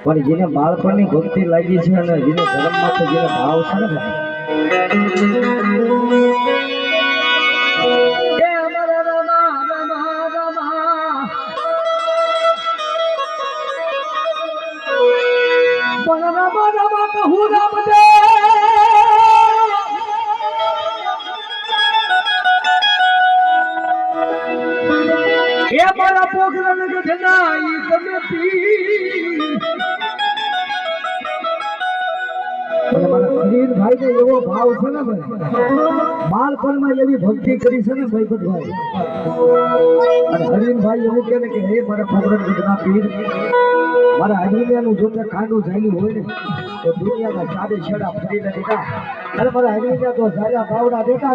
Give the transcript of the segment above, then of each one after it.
પણ જેને બાળપણની ભક્તિ લાગી છે અને જેને ધર્મમાં જેને ભાવ છે ને પોખરણ જરાય ગમતી ભાઈ એવો ભાવ છે ને ભાઈ બાળપણમાં એવી ભક્તિ કરી છે ને ભાઈ ભાઈ હરીનભાઈ એવું કે કે હે મારા ઠાકોર ના પીર મારા હરિયાનું જોતા કાંડું હોય ને તો દુનિયાના ચારે છેડા ફરીને દીધા અને મારા હરિયા તો ઝાલા બાવડા દેતા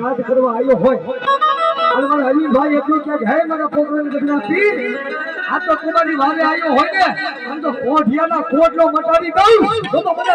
યાદ કરવા આવ્યો હોય. અને મારા એટલું કે, હે મારા ગઢના પીર, આ તો કુમારી વાવે આવ્યો હોય ને. આમ તો કોઠિયાના કોટલો મટાડી દઉં. તો મને